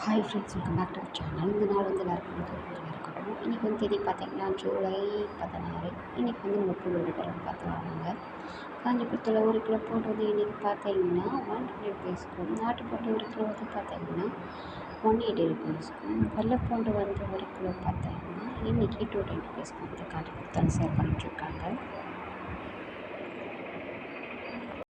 Hi friends welcome back to channel இந்த நாள் வந்து எல்லாருக்கும் வந்து இருக்கட்டும். இன்றைக்கி வந்து தேதி பார்த்தீங்கன்னா ஜூலை பதினாறு. இன்றைக்கி வந்து நம்ம புது விடுதலை பார்த்து வராங்க. காஞ்சிபுரத்தில் ஒரு கிலோ போட்டு வந்து இன்றைக்கி பார்த்தீங்கன்னா ஒன் ஹண்ட்ரட் பேஸ்க்கும் நாட்டுப்பட்டு ஒரு கிலோ வந்து பார்த்தீங்கன்னா ஒன் எயிட்டி ருபீஸ்க்கும் வெள்ளைப்பூண்டு வந்து ஒரு கிலோ பார்த்தீங்கன்னா இன்றைக்கி டூ டென் பேஸ்க்கு வந்து காஞ்சிபுரத்தில் சேல் பண்ணிட்டுருக்காங்க